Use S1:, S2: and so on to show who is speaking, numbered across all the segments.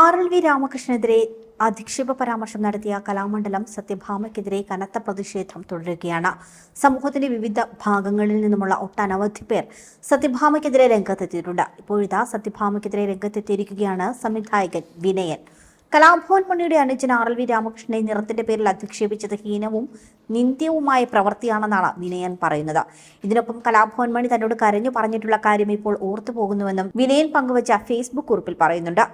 S1: R L V രാമകൃഷ്ണനെതിരെ അധിക്ഷേപ പരാമർശം നടത്തിയ കലാമണ്ഡലം സത്യഭാമയ്ക്കെതിരെ കനത്ത പ്രതിഷേധം തുടരുകയാണ്. സമൂഹത്തിന്റെ വിവിധ ഭാഗങ്ങളിൽ നിന്നുമുള്ള ഒട്ടനവധി പേർ സത്യഭാമയ്ക്കെതിരെ രംഗത്തെത്തിയിട്ടുണ്ട്. ഇപ്പോഴിതാ സത്യഭാമയ്ക്കെതിരെ രംഗത്തെത്തിയിരിക്കുകയാണ് സംവിധായകൻ വിനയൻ. കലാഭവൻ മണിയുടെ അനുജൻ ആർ എൽ വി രാമകൃഷ്ണനെ നിറത്തിന്റെ പേരിൽ അധിക്ഷേപിച്ചത് ഹീനവും നിന്ദ്യവുമായ പ്രവൃത്തിയാണെന്നാണ് വിനയൻ പറയുന്നത്. ഇതിനൊപ്പം കലാഭവൻ മണി തന്നോട് കരഞ്ഞു പറഞ്ഞിട്ടുള്ള കാര്യം ഇപ്പോൾ ഓർത്തു പോകുന്നുവെന്നും വിനയൻ പങ്കുവച്ച ഫേസ്ബുക്ക് കുറിപ്പിൽ പറയുന്നുണ്ട്.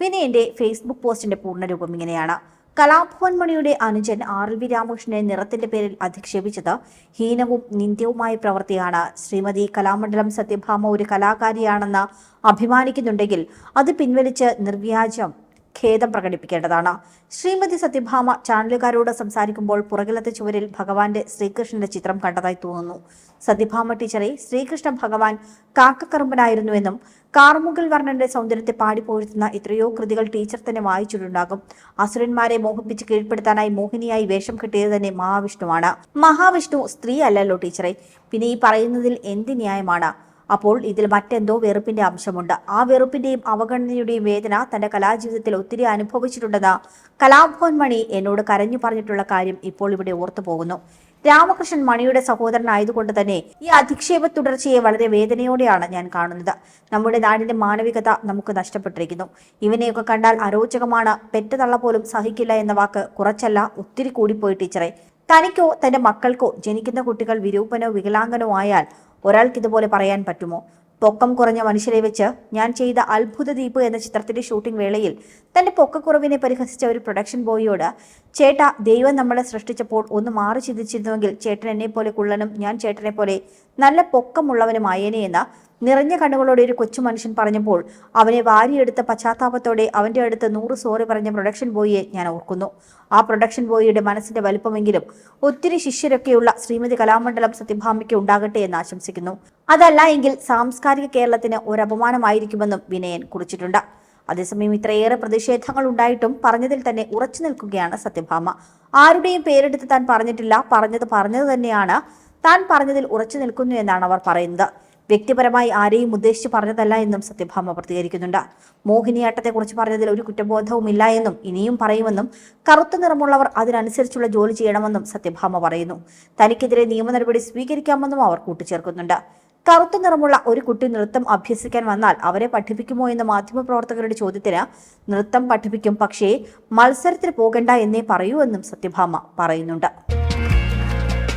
S1: വിനയന്റെ ഫേസ്ബുക്ക് പോസ്റ്റിന്റെ പൂർണരൂപം ഇങ്ങനെയാണ്. കലാഭവൻ മണിയുടെ അനുജൻ ആർ വി രാമകൃഷ്ണനെ നിറത്തിന്റെ പേരിൽ അധിക്ഷേപിച്ചത് ഹീനവും നിന്ദ്യവുമായ പ്രവൃത്തിയാണ്. ശ്രീമതി കലാമണ്ഡലം സത്യഭാമ ഒരു കലാകാരിയാണെന്ന് അഭിമാനിക്കുന്നുണ്ടെങ്കിൽ അത് പിൻവലിച്ച് നിർവ്യാജം ഖേദം പ്രകടിപ്പിക്കേണ്ടതാണ്. ശ്രീമതി സത്യഭാമ ചാനലുകാരോട് സംസാരിക്കുമ്പോൾ പുറകിലത്തെ ചുവരിൽ ഭഗവാന്റെ ശ്രീകൃഷ്ണന്റെ ചിത്രം കണ്ടതായി തോന്നുന്നു. സത്യഭാമ ടീച്ചറെ ശ്രീകൃഷ്ണ ഭഗവാൻ കാക്കക്കറുമ്പനായിരുന്നുവെന്നും കാർമുകിൽ വർണന്റെ സൗന്ദര്യത്തെ പാടിപ്പോഴുത്തുന്ന എത്രയോ കൃതികൾ ടീച്ചർ തന്നെ വായിച്ചിട്ടുണ്ടാകും. അസുരന്മാരെ മോഹിപ്പിച്ച് കീഴ്പ്പെടുത്താനായി മോഹിനിയായി വേഷം കെട്ടിയത് തന്നെ മഹാവിഷ്ണുവാണ്. മഹാവിഷ്ണു സ്ത്രീ അല്ലല്ലോ ടീച്ചറെ. പിന്നെ ഈ പറയുന്നതിൽ എന്ത് ന്യായമാണ്? അപ്പോൾ ഇതിൽ മറ്റെന്തോ വെറുപ്പിന്റെ അംശമുണ്ട്. ആ വെറുപ്പിന്റെയും അവഗണനയുടെയും വേദന തന്റെ കലാജീവിതത്തിൽ ഒത്തിരി അനുഭവിച്ചിട്ടുണ്ടെന്ന് കലാഭവൻ മണി എന്നോട് കരഞ്ഞു പറഞ്ഞിട്ടുള്ള കാര്യം ഇപ്പോൾ ഇവിടെ ഓർത്തു പോകുന്നു. രാമകൃഷ്ണൻ മണിയുടെ സഹോദരനായതുകൊണ്ട് തന്നെ ഈ അധിക്ഷേപ തുടർച്ചയെ വളരെ വേദനയോടെയാണ് ഞാൻ കാണുന്നത്. നമ്മുടെ നാടിന്റെ മാനവികത നമുക്ക് നഷ്ടപ്പെട്ടിരിക്കുന്നു. ഇവനെയൊക്കെ കണ്ടാൽ അരോചകമാണ്. പെറ്റതള്ള പോലും സഹിക്കില്ല എന്ന വാക്ക് കുറച്ചല്ല ഒത്തിരി കൂടിപ്പോയി ടീച്ചറെ. തനിക്കോ തന്റെ മക്കൾക്കോ ജനിക്കുന്ന കുട്ടികൾ വിരൂപനോ വികലാംഗനോ ആയാൽ ഒരാൾക്ക് ഇതുപോലെ പറയാൻ പറ്റുമോ? പൊക്കം കുറഞ്ഞ മനുഷ്യരെ വെച്ച് ഞാൻ ചെയ്ത അത്ഭുത ദ്വീപ് എന്ന ചിത്രത്തിന്റെ ഷൂട്ടിംഗ് വേളയിൽ തന്റെ പൊക്കക്കുറവിനെ പരിഹസിച്ച ഒരു പ്രൊഡക്ഷൻ ബോയിയോട് ചേട്ട ദൈവം നമ്മളെ സൃഷ്ടിച്ചപ്പോൾ ഒന്ന് മാറി ചിന്തിച്ചിരുന്നുവെങ്കിൽ ചേട്ടൻ എന്നെ പോലെ കുള്ളനും ഞാൻ ചേട്ടനെ പോലെ നല്ല പൊക്കമുള്ളവനുമായേനെ എന്ന് നിറഞ്ഞ കണ്ണുകളോടെ ഒരു കൊച്ചു മനുഷ്യൻ പറഞ്ഞപ്പോൾ അവനെ വാരിയെടുത്ത പശ്ചാത്താപത്തോടെ അവന്റെ അടുത്ത് നൂറ് സോറി പറഞ്ഞ പ്രൊഡക്ഷൻ ബോയിയെ ഞാൻ ഓർക്കുന്നു. ആ പ്രൊഡക്ഷൻ ബോയിയുടെ മനസ്സിന്റെ വലുപ്പമെങ്കിലും ഒത്തിരി ശിഷ്യരൊക്കെയുള്ള ശ്രീമതി കലാമണ്ഡലം സത്യഭാമയ്ക്ക് ഉണ്ടാകട്ടെ എന്ന് ആശംസിക്കുന്നു. അതല്ല എങ്കിൽ സാംസ്കാരിക കേരളത്തിന് ഒരു അപമാനമായിരിക്കുമെന്നും വിനയൻ കുറിച്ചിട്ടുണ്ട്. അതേസമയം ഇത്രയേറെ പ്രതിഷേധങ്ങൾ ഉണ്ടായിട്ടും പറഞ്ഞതിൽ തന്നെ ഉറച്ചു നിൽക്കുകയാണ് സത്യഭാമ. ആരുടെയും പേരെടുത്ത് താൻ പറഞ്ഞിട്ടില്ല. പറഞ്ഞത് പറഞ്ഞത് തന്നെയാണ്. താൻ പറഞ്ഞതിൽ ഉറച്ചു നിൽക്കുന്നു എന്നാണ് അവർ പറയുന്നത്. വ്യക്തിപരമായി ആരെയും ഉദ്ദേശിച്ച് പറഞ്ഞതല്ല എന്നും സത്യഭാമ പ്രതികരിക്കുന്നുണ്ട്. മോഹിനിയാട്ടത്തെക്കുറിച്ച് പറഞ്ഞതിൽ ഒരു കുറ്റബോധവുമില്ല എന്നും ഇനിയും പറയുമെന്നും കറുത്ത നിറമുള്ളവർ അതിനനുസരിച്ചുള്ള ജോലി ചെയ്യണമെന്നും സത്യഭാമ പറയുന്നു. തനിക്കെതിരെ നിയമ നടപടി സ്വീകരിക്കാമെന്നും അവർ കൂട്ടിച്ചേർക്കുന്നുണ്ട്. കറുത്ത നിറമുള്ള ഒരു കുട്ടി നൃത്തം അഭ്യസിക്കാൻ വന്നാൽ അവരെ പഠിപ്പിക്കുമോ എന്ന മാധ്യമപ്രവർത്തകരുടെ ചോദ്യത്തിന് നൃത്തം പഠിപ്പിക്കും പക്ഷേ മത്സരത്തിൽ പോകണ്ട എന്നേ പറയൂ എന്നും സത്യഭാമ പറയുന്നുണ്ട്.